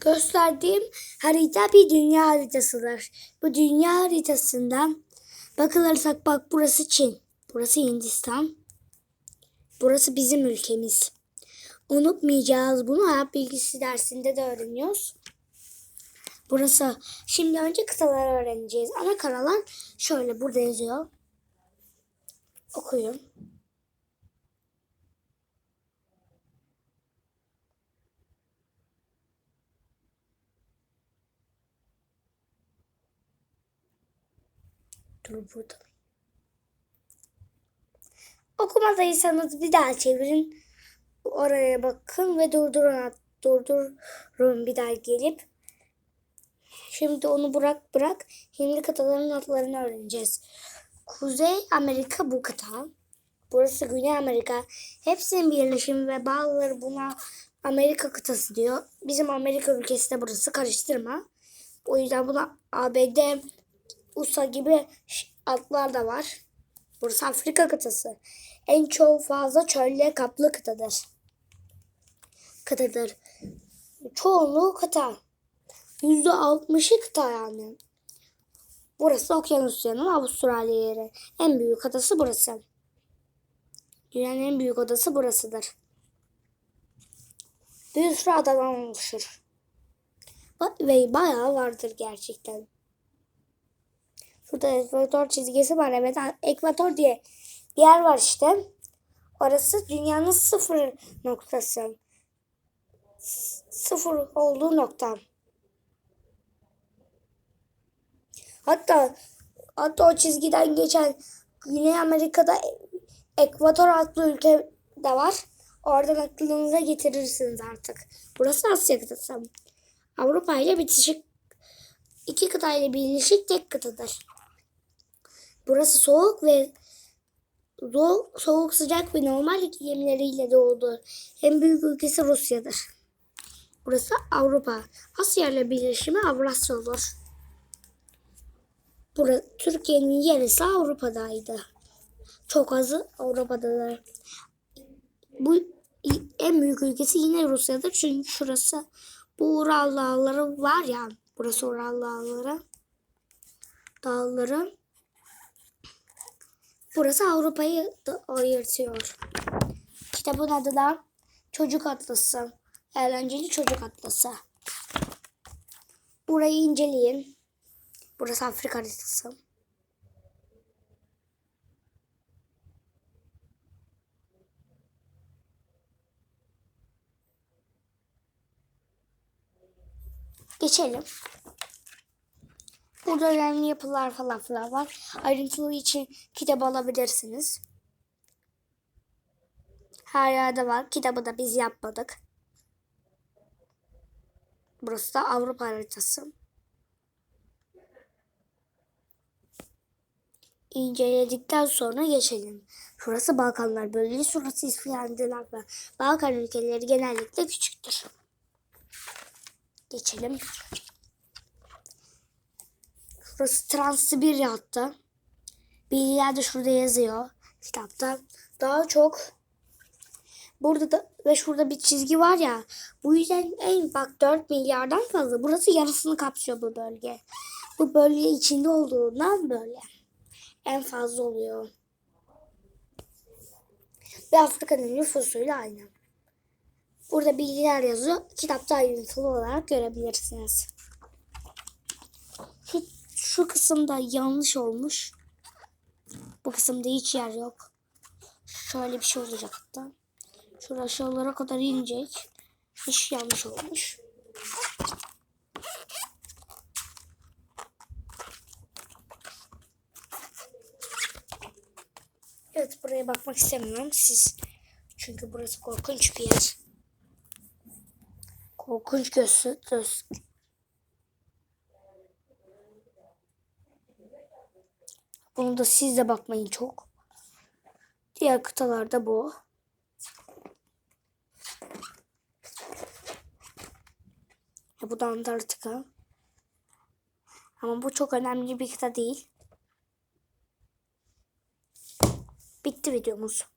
Gösterdiğim harita bir dünya haritasıdır. Bu dünya haritasından bakılırsak bak burası Çin. Burası Hindistan. Burası bizim ülkemiz. Unutmayacağız bunu hayat bilgisi dersinde de öğreniyoruz. Burası. Şimdi önce kıtaları öğreneceğiz. Ana karalar şöyle burada yazıyor. Okuyun. Dur burada. Okumadıysanız bir daha çevirin. Oraya bakın ve durdurun. Durdurun bir daha gelip. Şimdi onu bırak bırak. Şimdi kıtaların adlarını öğreneceğiz. Kuzey Amerika bu kıta. Burası Güney Amerika. Hepsinin birleşimi ve bazıları buna Amerika kıtası diyor. Bizim Amerika ülkesi de burası. Karıştırma. O yüzden buna ABD, USA gibi adlar da var. Burası Afrika kıtası. En çok fazla çölle kaplı kıtadır. Kıtadır. Çoğunluğu kıta. Yüzde altmışı kıta yani. Burası Okyanusya'nın Avustralya yeri. En büyük adası burası. Dünyanın en büyük adası burasıdır. Bir sürü adadan oluşur. Ve bayağı vardır gerçekten. Şurada ekvator çizgisi var. Evet ekvator diye bir yer var işte. Orası dünyanın sıfır noktası. Sıfır olduğu nokta. Hatta hatta o çizgiden geçen Güney Amerika'da Ekvator adlı ülke de var. Oradan aklınıza getirirsiniz artık. Burası Asya kıtası. Avrupa ile bitişik iki kıta ile birleşik tek kıtadır. Burası soğuk ve soğuk, soğuk sıcak ve normal iklimleriyle doludur. En büyük ülkesi Rusya'dır. Burası Avrupa. Asya ile birleşimi Avrasya olur. Burası, Türkiye'nin yarısı Avrupa'daydı. Çok azı Avrupa'dadır. Bu en büyük ülkesi yine Rusya'dır. Çünkü şurası bu Ural dağları var ya. Burası Ural dağları. Dağları. Burası Avrupa'yı ayırtıyor. Kitabın adı da Çocuk Atlası. Eğlenceli Çocuk Atlası. Burayı inceleyin. Burası Afrika haritası. Geçelim. Burada önemli yapılar falan filan var. Ayrıntılı için kitap alabilirsiniz. Her yerde var. Kitabı da biz yapmadık. Burası da Avrupa haritası. İnceledikten sonra geçelim. Şurası Balkanlar bölgesi, şurası İskandinavya. Balkan ülkeleri genellikle küçüktür. Geçelim. Şurası Transsibirya hattı. Bilgiler de şurada yazıyor kitapta. Daha çok burada da ve şurada bir çizgi var ya. Bu yüzden en bak 4 milyardan fazla. Burası yarısını kapsıyor bu bölge. Bu bölge içinde olduğundan böyle. En fazla oluyor. Ve Afrika'nın nüfusuyla aynı. Burada bilgiler yazıyor. Kitapta ayrıntılı olarak görebilirsiniz. Şu, kısımda yanlış olmuş. Bu kısımda hiç yer yok. Şöyle bir şey olacak hatta. Aşağılara kadar inecek. Hiç yanlış olmuş. Evet buraya bakmak istemiyorum siz. Çünkü burası korkunç bir yer. Korkunç göz, göz. Bunu da siz de bakmayın çok. Diğer kıtalarda bu. Ya bu da Antarktika. Ama bu çok önemli bir kıta değil. Bitti videomuz.